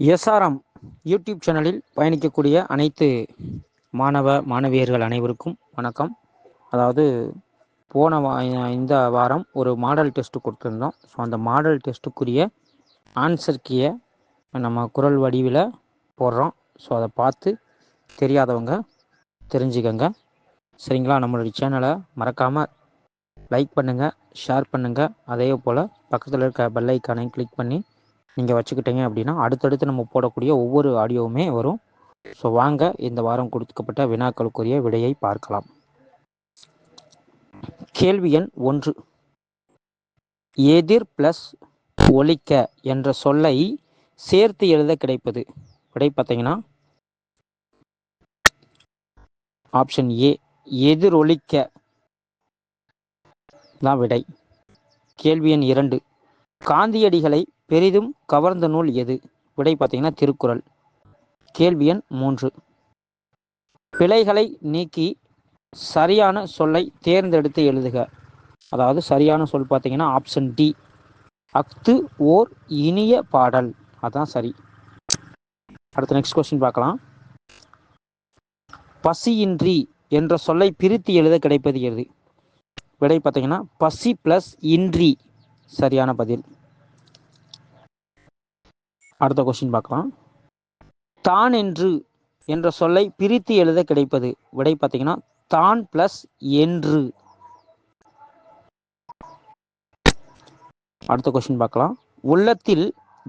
SRM YouTube சேனலில் பயணிக்கக்கூடிய அனைத்து மாணவ மாணவியர்கள் அனைவருக்கும் வணக்கம். அதாவது போன வா இந்த வாரம் ஒரு மாடல் டெஸ்ட்டு கொடுத்துருந்தோம். ஸோ அந்த மாடல் டெஸ்ட்டுக்குரிய ஆன்சர் கீயை நம்ம குரல் வடிவில் போடுறோம். ஸோ அதை பார்த்து தெரியாதவங்க தெரிஞ்சுக்கங்க. சரிங்களா? நம்மளுடைய சேனலை மறக்காமல் லைக் பண்ணுங்கள் ஷேர் பண்ணுங்கள் அதே போல் பக்கத்தில் இருக்க பெல் ஐக்கானை கிளிக் பண்ணி நீங்கள் வச்சுக்கிட்டீங்க அப்படின்னா அடுத்தடுத்து நம்ம போடக்கூடிய ஒவ்வொரு ஆடியோவுமே வரும். ஸோ வாங்க இந்த வாரம் கொடுக்கப்பட்ட வினாக்களுக்குரிய விடையை பார்க்கலாம். கேள்வி எண் ஒன்று. எதிர் பிளஸ் ஒலிக்க என்ற சொல்லை சேர்த்து எழுத கிடைப்பது. விடை பார்த்தீங்கன்னா ஆப்ஷன் ஏ எதிரொலிக்க தான் விடை. கேள்வி எண் இரண்டு. காந்தியடிகளை பெரிதும் கவர்ந்த நூல் எது? விடை பார்த்தீங்கன்னா திருக்குறள். கேள்வி எண் மூன்று. பிழைகளை நீக்கி சரியான சொல்லை தேர்ந்தெடுத்து எழுதுக. அதாவது சரியான சொல் பார்த்தீங்கன்னா ஆப்ஷன் டி அஃது ஓர் இனிய பாடல். அதான் சரி. அடுத்த நெக்ஸ்ட் கொஸ்டின் பார்க்கலாம். பசியின்றி என்ற சொல்லை பிரித்து எழுத கிடைப்பது எது? விடை பார்த்தீங்கன்னா பசி பிளஸ் இன்றி. சரியான பதில். அடுத்த கொஸ்டின் பார்க்கலாம். தான் என்று என்ற சொல்லை பிரித்து எழுத கிடைப்பது. விடை பார்த்தீங்கன்னா தான் பிளஸ் என்று. அடுத்த கொஸ்டின் பார்க்கலாம். உள்ளத்தில்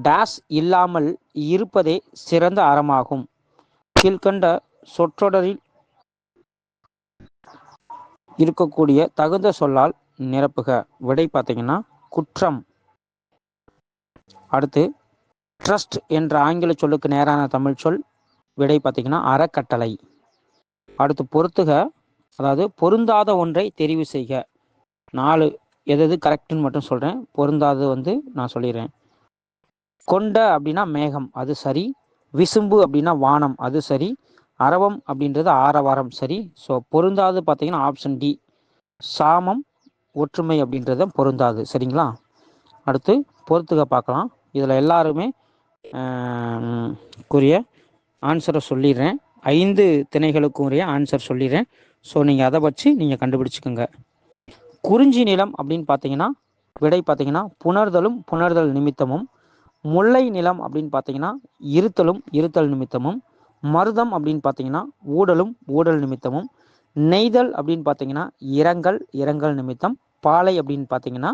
டேஸ் இல்லாமல் இருப்பதே சிறந்த அறமாகும். கீழ்கண்ட சொற்றொடரில் இருக்கக்கூடிய தகுந்த சொல்லால் நிரப்புக. விடை பார்த்தீங்கன்னா குற்றம். அடுத்து ட்ரஸ்ட் என்ற ஆங்கில சொல்லுக்கு நேரான தமிழ் சொல் விடை பார்த்தீங்கன்னா அறக்கட்டளை. அடுத்து பொறுத்துக அதாவது பொருந்தாத ஒன்றை தெரிவு செய்க. நாலு எது எது கரெக்டுன்னு மட்டும் சொல்கிறேன் பொருந்தாதது வந்து நான் சொல்லிடுறேன். கொண்ட அப்படின்னா மேகம் அது சரி. விசும்பு அப்படின்னா வானம் அது சரி. அரவம் அப்படின்றது ஆரவாரம் சரி. ஸோ பொருந்தாது பார்த்தீங்கன்னா ஆப்ஷன் டி சாமம் ஒற்றுமை அப்படின்றத பொருந்தாது. சரிங்களா? அடுத்து பொறுத்துக்க பார்க்கலாம். இதில் எல்லாருமே கூறிய ஆன்சரை சொல்லிடுறேன். ஐந்து திணைகளுக்கும் உரிய ஆன்சர் சொல்லிடுறேன். ஸோ நீங்கள் அதை வச்சு நீங்கள் கண்டுபிடிச்சிக்கோங்க. குறிஞ்சி நிலம் அப்படின்னு பார்த்தீங்கன்னா விடை பார்த்தீங்கன்னா புணர்தலும் புணர்தல் நிமித்தமும் முல்லை நிலம் அப்படின்னு பார்த்தீங்கன்னா இருத்தலும் இருத்தல் நிமித்தமும் மருதம் அப்படின்னு பார்த்தீங்கன்னா ஊடலும் ஊடல் நிமித்தமும் நெய்தல் அப்படின்னு பார்த்தீங்கன்னா இரங்கல் இரங்கல் நிமித்தம். பாலை அப்படின்னு பார்த்தீங்கன்னா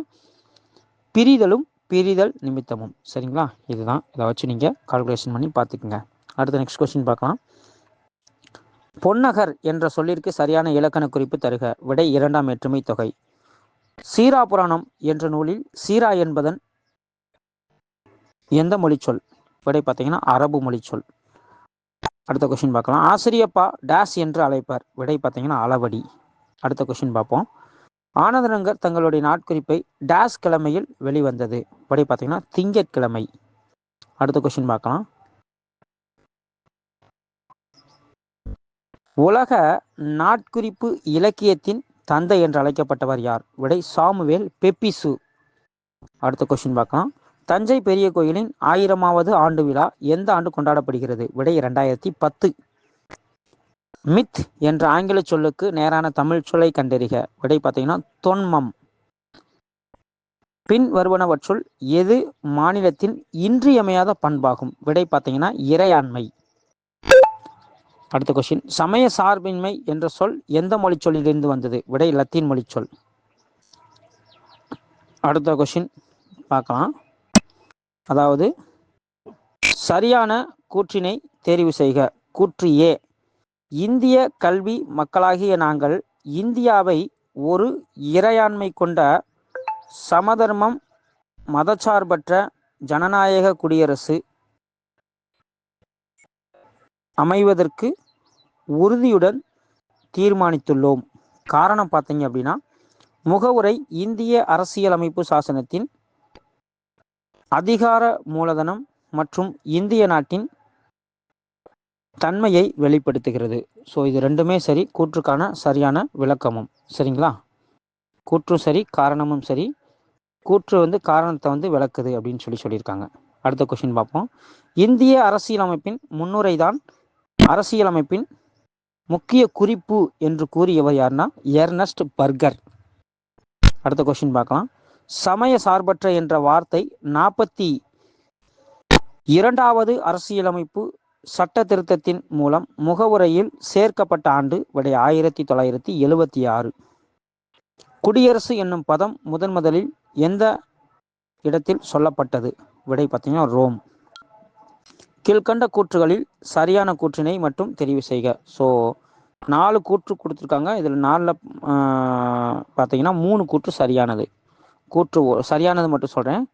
பிரிதலும் பிரிதல் நிமித்தமும். சரிங்களா? இதுதான். இதை வச்சு நீங்கள் கால்குலேஷன் பண்ணி பார்த்துக்குங்க. அடுத்த நெக்ஸ்ட் கொஸ்டின் பார்க்கலாம். பொன்னகர் என்ற சொல்லிற்கு சரியான இலக்கண குறிப்பு தருக. விடை இரண்டாம் வேற்றுமை தொகை. சீரா புராணம் என்ற நூலில் சீரா என்பதன் எந்த மொழிச்சொல்? விடை பார்த்தீங்கன்னா அரபு மொழிச்சொல். அடுத்த கொஸ்டின் பார்க்கலாம். ஆசிரியப்பா டேஸ் என்று அழைப்பார். விடை பார்த்தீங்கன்னா அளவடி. அடுத்த கொஸ்டின் பார்ப்போம். ஆனந்தரங்கர் தங்களுடைய நாட்குறிப்பை டேஸ் கிழமையில் வெளிவந்தது. விடை பார்த்தீங்கன்னா திங்கட்கிழமை. அடுத்த கொஸ்டின் பார்க்கலாம். உலக நாட்குறிப்பு இலக்கியத்தின் தந்தை என்று அழைக்கப்பட்டவர் யார்? விடை சாமுவேல் பெப்பிசு. அடுத்த கொஸ்டின் பார்க்கலாம். தஞ்சை பெரிய கோயிலின் ஆயிரமாவது ஆண்டு விழா எந்த ஆண்டு கொண்டாடப்படுகிறது? விடை இரண்டாயிரத்தி பத்து. மித் என்ற ஆங்கில சொல்லுக்கு நேரான தமிழ் சொல்லை கண்டறிக. விடை பார்த்தீங்கன்னா தொன்மம். பின் வருவனவற்றுள் எது மாநிலத்தின் இன்றியமையாத பண்பாகும்? விடை பார்த்தீங்கன்னா இறையாண்மை. அடுத்த கொஸ்டின் சமய சார்பின்மை என்ற சொல் எந்த மொழி சொல்லிலிருந்து வந்தது? விடை லத்தீன் மொழி சொல். அடுத்த கொஸ்டின் பார்க்கலாம். அதாவது சரியான கூற்றினை தெரிவு செய்க. கூற்று ஏ. இந்திய கல்வி மக்களாகிய நாங்கள் இந்தியாவை ஒரு இறையாண்மை கொண்ட சமதர்மம் மதச்சார்பற்ற ஜனநாயக குடியரசு அமைவதற்கு உறுதியுடன் தீர்மானித்துள்ளோம். காரணம் பார்த்தீங்க அப்படின்னா முகவுரை இந்திய அரசியலமைப்பு சாசனத்தின் அதிகார மூலதனம் மற்றும் இந்திய நாட்டின் தன்மையை வெளிப்படுத்துகிறது. ஸோ இது ரெண்டுமே சரி கூற்றுக்கான சரியான விளக்கமும். சரிங்களா? கூற்றும் சரி காரணமும் சரி. கூற்று வந்து காரணத்தை வந்து விளக்குது அப்படின்னு சொல்லி சொல்லியிருக்காங்க. அடுத்த கொஷின் பார்ப்போம். இந்திய அரசியலமைப்பின் முன்னுரை தான் அரசியலமைப்பின் முக்கிய குறிப்பு என்று கூறியவர் யாருன்னா எர்னஸ்ட் பர்கர் அடுத்த கொஷின் பார்க்கலாம். சமய சார்பற்ற என்ற வார்த்தை நாற்பத்தி இரண்டாவது அரசியலமைப்பு சட்ட திருத்தத்தின் மூலம் முகவுரையில் சேர்க்கப்பட்ட ஆண்டு விடை ஆயிரத்தி தொள்ளாயிரத்தி எழுவத்தி ஆறு. குடியரசு என்னும் பதம் முதன் முதலில் எந்த இடத்தில் சொல்லப்பட்டது? விடை பார்த்தீங்கன்னா ரோம். கீழ்கண்ட கூற்றுகளில் சரியான கூற்றினை மட்டும் தெரிவு செய்க. ஸோ நாலு கூற்று கொடுத்துருக்காங்க. இதில் நாலில் பார்த்தீங்கன்னா மூணு கூற்று சரியானது. கூற்று ஒ- சரியானது மட்டும் சொல்கிறேன்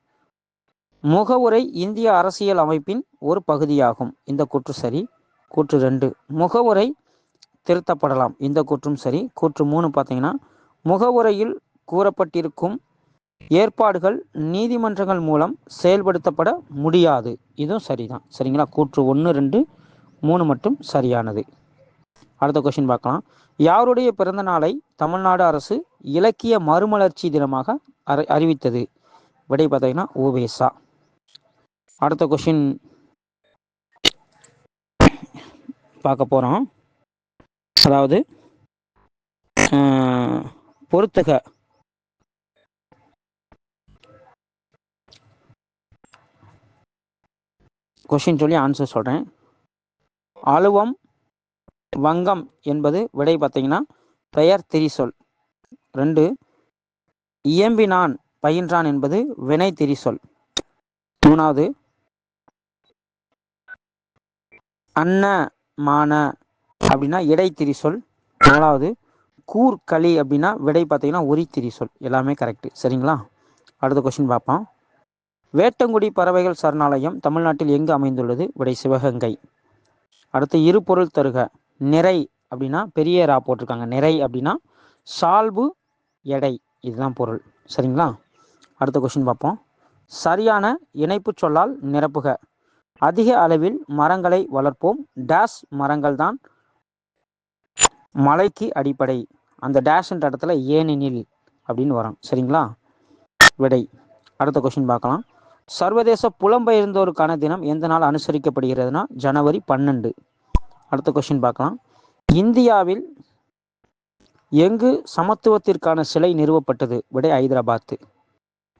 முகவுரை இந்திய அரசியல் அமைப்பின் ஒரு பகுதியாகும். இந்த கூற்று சரி. கூற்று ரெண்டு. முகவுரை திருத்தப்படலாம். இந்த கூற்றும் சரி. கூற்று மூணு பார்த்தீங்கன்னா முகவுரையில் கூறப்பட்டிருக்கும் ஏற்பாடுகள் நீதிமன்றங்கள் மூலம் செயல்படுத்தப்பட முடியாது. இதுவும் சரிதான். சரிங்களா? கூற்று ஒன்று ரெண்டு மூணு மட்டும் சரியானது. அடுத்த கொஸ்டின் பார்க்கலாம். யாருடைய பிறந்த நாளை தமிழ்நாடு அரசு இலக்கிய மறுமலர்ச்சி தினமாக அறி- அறிவித்தது. விடை பார்த்தீங்கன்னா ஓவேசா அடுத்த கொஷின் பார்க்க போகிறோம் அதாவது பொருத்தக. கொஷின் சொல்லி ஆன்சர் சொல்கிறேன் அலுவம் வங்கம் என்பது விடை பார்த்தீங்கன்னா பெயர் திரிசொல். ரெண்டு இயம்பினான் பயின்றான் என்பது வினை திரிசொல். மூணாவது அன்ன மான அப்படின்னா இடை திரிசொல். நாலாவது கூர்களி அப்படின்னா விடை பார்த்தீங்கன்னா உரி திரிசொல். எல்லாமே கரெக்டு சரிங்களா? அடுத்த கொஸ்டின் பார்ப்போம். வேட்டங்குடி பறவைகள் சரணாலயம் தமிழ்நாட்டில் எங்கு அமைந்துள்ளது? விடை சிவகங்கை. அடுத்து இரு பொருள் தருக. நிறை அப்படின்னா பெரிய ரா போட்டிருக்காங்க. நிறை அப்படின்னா சால்பு எடை. இதுதான் பொருள். சரிங்களா? அடுத்த கொஷின் பார்ப்போம். சரியான இணைப்பு சொல்லால் நிரப்புக. அதிக அளவில் மரங்களை வளர்ப்போம். டேஷ் மரங்கள் தான் மலைக்கு அடிப்படை. அந்த டேஷ்ன்ற இடத்துல ஏனெனில் அப்படின்னு வரும். சரிங்களா? விடை. அடுத்த கொஷின் பார்க்கலாம். சர்வதேச புலம்பெயர்ந்தோருக்கான தினம் எந்த நாள் அனுசரிக்கப்படுகிறதுனா ஜனவரி பன்னெண்டு. அடுத்த கொஷின் பார்க்கலாம். இந்தியாவில் எங்கு சமத்துவத்திற்கான சிலை நிறுவப்பட்டது? விடை ஹைதராபாத்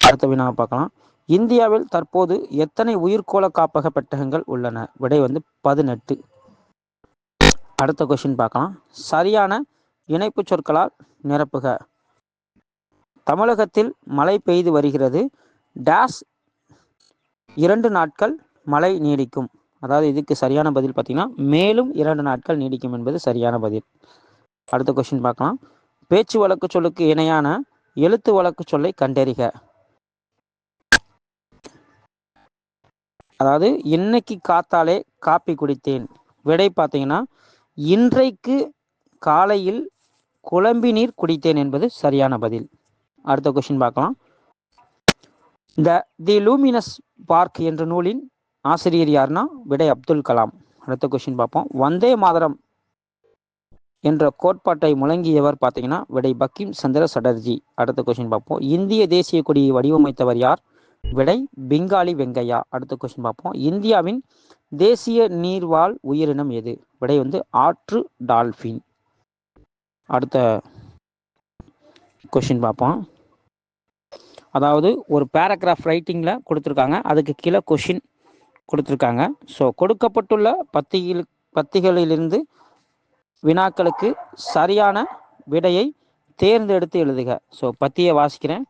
அடுத்த வினா பார்க்கலாம். இந்தியாவில் தற்போது எத்தனை உயிர்கோள காப்பக பெட்டகங்கள் உள்ளன? விடை வந்து பதினெட்டு. அடுத்த கொஸ்டின் பார்க்கலாம். சரியான இணைப்பு சொற்களால் நிரப்புக. தமிழகத்தில் மழை பெய்து வருகிறது. டேஷ் இரண்டு நாட்கள் மழை நீடிக்கும். அதாவது இதுக்கு சரியான பதில் பார்த்தீங்கன்னா மேலும் இரண்டு நாட்கள் நீடிக்கும் என்பது சரியான பதில். அடுத்த கொஸ்டின் பார்க்கலாம். பேச்சு வழக்கு சொல்லுக்கு இணையான எழுத்து வழக்கு சொல்லை கண்டறிக. அதாவது இன்னைக்கு காத்தாலே காப்பி குடித்தேன். விடை பார்த்தீங்கன்னா இன்றைக்கு காலையில் குழம்பி நீர் குடித்தேன் என்பது சரியான பதில். அடுத்த கொஸ்டின் பார்க்கலாம். த தி லூமினஸ் பார்க் என்ற நூலின் ஆசிரியர் யாருன்னா விடை அப்துல் கலாம். அடுத்த கொஸ்டின் பார்ப்போம். வந்தே மாதரம் என்ற கோட்பாட்டை முழங்கியவர் பார்த்தீங்கன்னா விடை பக்கிம் சந்திர சட்டர்ஜி. அடுத்த கொஸ்டின் பார்ப்போம். இந்திய தேசிய கொடியை வடிவமைத்தவர் யார்? விடை பெங்காலி வெங்கையா. அடுத்த கொஸ்டின் பார்ப்போம். இந்தியாவின் தேசிய நீர்வாழ் உயிரினம் எது? விடை வந்து ஆற்று டால்பின். அடுத்த கொஸ்டின் பார்ப்போம். அதாவது ஒரு பேராகிராஃப் ரைட்டிங்கில் கொடுத்துருக்காங்க. அதுக்கு கீழே கொஷின் கொடுத்துருக்காங்க. ஸோ கொடுக்கப்பட்டுள்ள பத்திகள் பத்திகளிலிருந்து வினாக்களுக்கு சரியான விடையை தேர்ந்தெடுத்து எழுதுக. ஸோ பத்தியை வாசிக்கிறேன்.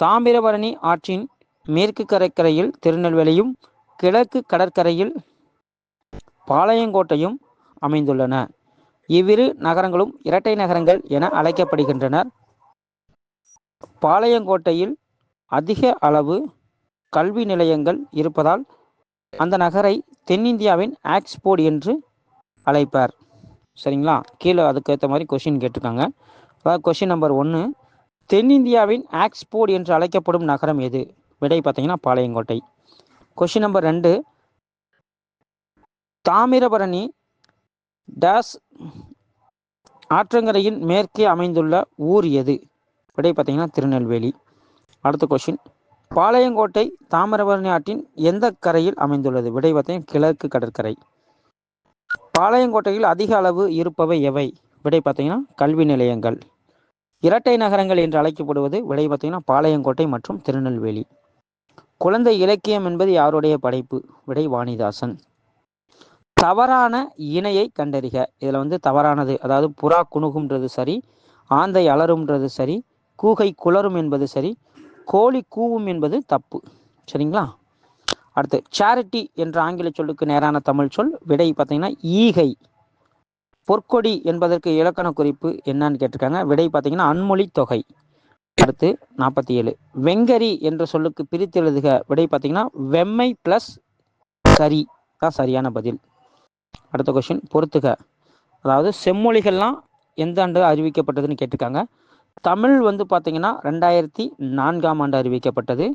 தாமிரபரணி ஆற்றின் மேற்கு கடற்கரையில் திருநெல்வேலியும் கிழக்கு கடற்கரையில் பாளையங்கோட்டையும் அமைந்துள்ளன. இவ்விரு நகரங்களும் இரட்டை நகரங்கள் என அழைக்கப்படுகின்றனர். பாளையங்கோட்டையில் அதிக அளவு கல்வி நிலையங்கள் இருப்பதால் அந்த நகரை தென்னிந்தியாவின் ஆக்ஸ்போர்ட் என்று அழைப்பார். சரிங்களா? கீழே அதுக்கேற்ற மாதிரி கொஷின் கேட்டிருக்காங்க. அதாவது கொஷின் நம்பர் ஒன்று தென்னிந்தியாவின் ஆக்ஸ்போர்ட் என்று அழைக்கப்படும் நகரம் எது? விடை பார்த்தீங்கன்னா பாளையங்கோட்டை. கொஷின் நம்பர் ரெண்டு தாமிரபரணி டேஸ் ஆற்றங்கரையின் மேற்கே அமைந்துள்ள ஊர் எது? விடை பார்த்தீங்கன்னா திருநெல்வேலி. அடுத்த கொஷின் பாளையங்கோட்டை தாமிரபரணி ஆற்றின் எந்த கரையில் அமைந்துள்ளது? விடை பார்த்தீங்கன்னா கிழக்கு கடற்கரை. பாளையங்கோட்டையில் அதிக அளவு இருப்பவை எவை? விடை பார்த்தீங்கன்னா கல்வி நிலையங்கள். இரட்டை நகரங்கள் என்று அழைக்கப்படுவது விடை பார்த்தீங்கன்னா பாளையங்கோட்டை மற்றும் திருநெல்வேலி. குழந்தை இலக்கியம் என்பது யாருடைய படைப்பு? விடை வாணிதாசன். தவறான இணையை கண்டறிக. இதில் வந்து தவறானது அதாவது புறா குணுகுன்றது சரி ஆந்தை அலரும்ன்றது சரி கூகை குளரும் என்பது சரி கோழி கூவும் என்பது தப்பு. சரிங்களா? அடுத்து சேரிட்டி என்ற ஆங்கில சொல்லுக்கு நேரான தமிழ் சொல் விடை பார்த்தீங்கன்னா ஈகை. பொற்கொடி என்பதற்கு இலக்கண குறிப்பு என்னன்னு கேட்டிருக்காங்க. விடை பார்த்தீங்கன்னா அன்மொழி தொகை. அடுத்து நாற்பத்தி ஏழு வெங்கரி என்ற சொல்லுக்கு பிரித்து எழுதுக. விடை பார்த்தீங்கன்னா வெம்மை பிளஸ் கரி தான் சரியான பதில். அடுத்த கொஸ்டின் பொறுத்துக. அதாவது செம்மொழிகள்லாம் எந்த ஆண்டு அறிவிக்கப்பட்டதுன்னு கேட்டிருக்காங்க. தமிழ் வந்து பார்த்தீங்கன்னா ரெண்டாயிரத்தி நான்காம் ஆண்டு அறிவிக்கப்பட்டது.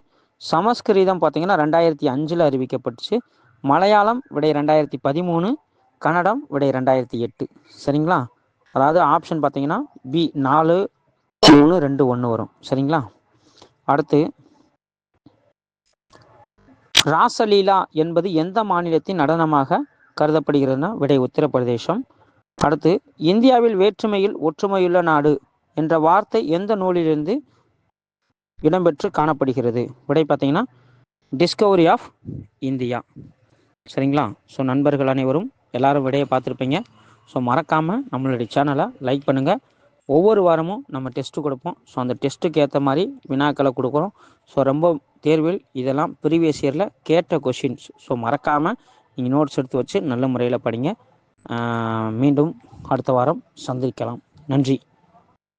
சமஸ்கிருதம் பார்த்தீங்கன்னா ரெண்டாயிரத்தி அஞ்சில் அறிவிக்கப்பட்டுச்சு. மலையாளம் விடை ரெண்டாயிரத்தி பதிமூணு கன்னடம் விடை ரெண்டாயிரத்தி எட்டு. சரிங்களா? அதாவது ஆப்ஷன் பார்த்தீங்கன்னா பி நாலு மூணு ரெண்டு ஒன்று வரும். சரிங்களா? அடுத்து ராசலீலா என்பது எந்த மாநிலத்தின் நடனமாக கருதப்படுகிறதுனா விடை உத்தரப்பிரதேசம். அடுத்து இந்தியாவில் வேற்றுமையில் ஒற்றுமையுள்ள நாடு என்ற வார்த்தை எந்த நூலிலிருந்து இடம்பெற்று காணப்படுகிறது. விடை பார்த்தீங்கன்னா டிஸ்கவரி ஆஃப் இந்தியா சரிங்களா? ஸோ நண்பர்கள் அனைவரும் எல்லாரும் விடையை பார்த்துருப்பீங்க. ஸோ மறக்காமல் நம்மளுடைய சேனலை லைக் பண்ணுங்கள் ஒவ்வொரு வாரமும் நம்ம டெஸ்ட்டு கொடுப்போம். ஸோ அந்த டெஸ்ட்டுக்கு ஏற்ற மாதிரி வினாக்களை கொடுக்குறோம். ஸோ ரொம்ப தேர்வில் இதெல்லாம் ப்ரீவியஸ் இயரில் கேட்ட கொஷின்ஸ் ஸோ மறக்காமல் நீங்கள் நோட்ஸ் எடுத்து வச்சு நல்ல முறையில் படிங்க. மீண்டும் அடுத்த வாரம் சந்திக்கலாம். நன்றி.